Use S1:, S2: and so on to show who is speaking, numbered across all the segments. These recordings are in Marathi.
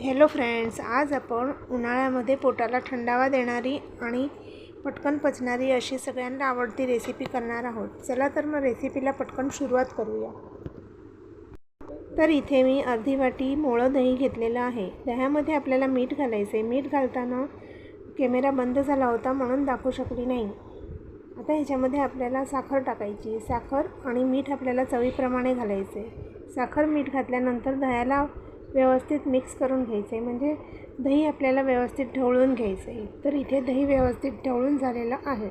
S1: हॅलो फ्रेंड्स आज आपण उन्हाळ्यामध्ये पोटाला थंडावा देणारी आणि पटकन पचणारी अशी सगळ्यांना आवडती रेसिपी करणार आहोत. चला तर मग रेसिपीला पटकन सुरुवात करूया. तर इथे मी अर्धी वाटी मोळं दही घेतलेलं आहे. दह्यामध्ये आपल्याला मीठ घालायचं आहे मीठ घालताना कॅमेरा बंद झाला होता म्हणून दाखवू शकली नाही. आता ह्याच्यामध्ये आपल्याला साखर टाकायची. साखर आणि मीठ आपल्याला चवीप्रमाणे घालायचे साखर मीठ घातल्यानंतर दह्याला व्यवस्थित मिक्स करून घ्यायचं आहे म्हणजे दही आपल्याला व्यवस्थित ढवळून घ्यायचं आहे तर इथे दही व्यवस्थित ढवळून झालेलं आहे.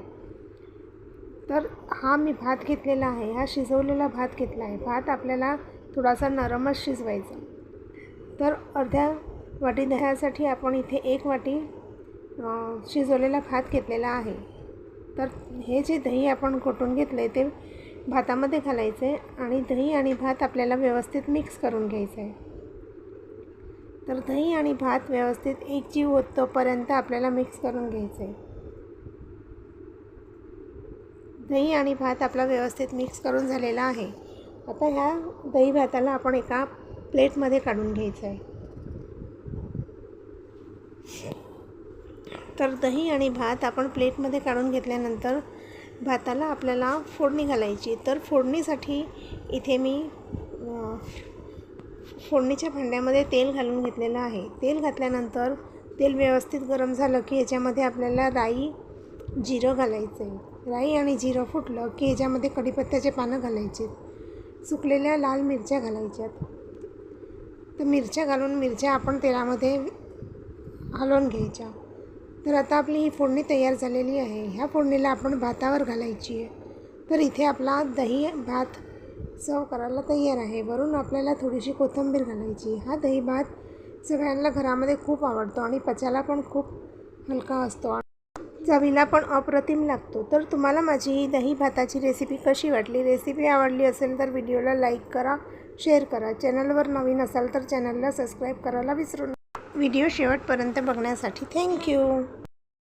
S1: तर हा मी भात घेतलेला आहे. हा शिजवलेला भात घेतला आहे. भात आपल्याला थोडासा नरमच शिजवायचा. तर अर्ध्या वाटी दह्यासाठी आपण इथे एक वाटी शिजवलेला भात घेतलेला आहे. तर हे जे दही आपण घोटून घेतलं आहे ते भातामध्ये घालायचं आहे आणि दही आणि भात आपल्याला व्यवस्थित मिक्स करून घ्यायचं आहे तर दही आणि भात व्यवस्थित एकजीव होत तोपर्यंत आपल्याला मिक्स करून घ्यायचं आहे दही आणि भात आपला व्यवस्थित मिक्स करून झालेला आहे. आता ह्या दही भाताला आपण एका प्लेटमध्ये काढून घ्यायचं आहे तर दही आणि भात आपण प्लेटमध्ये काढून घेतल्यानंतर भाताला आपल्याला फोडणी घालायची. तर फोडणीसाठी इथे मी फोडणीच्या भांड्यामध्ये तेल घालून घेतलेलं आहे. तेल घातल्यानंतर तेल व्यवस्थित गरम झालं की याच्यामध्ये आपल्याला राई जिरं घालायचं आहे राई आणि जिरं फुटलं की याच्यामध्ये कढीपत्त्याचे पानं घालायचे. सुकलेल्या लाल मिरच्या घालायच्यात तर मिरच्या घालून मिरच्या आपण तेलामध्ये हलवून घ्यायच्या. तर आता आपली ही फोडणी तयार झालेली आहे. ह्या फोडणीला आपण भातावर घालायची आहे. तर इथे आपला दही भात सर्व करायला तयार आहे. वरून आपल्याला थोडीशी कोथिंबीर घालायची. हा दही भात सगळ्यांना घरामध्ये खूप आवडतो आणि पचायला पण खूप हलका असतो. चवीला पण अप्रतिम लागतो. तर तुम्हाला माझी ही दही भाताची रेसिपी कशी वाटली? रेसिपी आवडली असेल तर व्हिडिओला लाईक करा शेअर करा. चॅनलवर नवीन असाल तर चॅनलला सबस्क्राईब करायला विसरू नका. व्हिडिओ शेवटपर्यंत बघण्यासाठी थँक्यू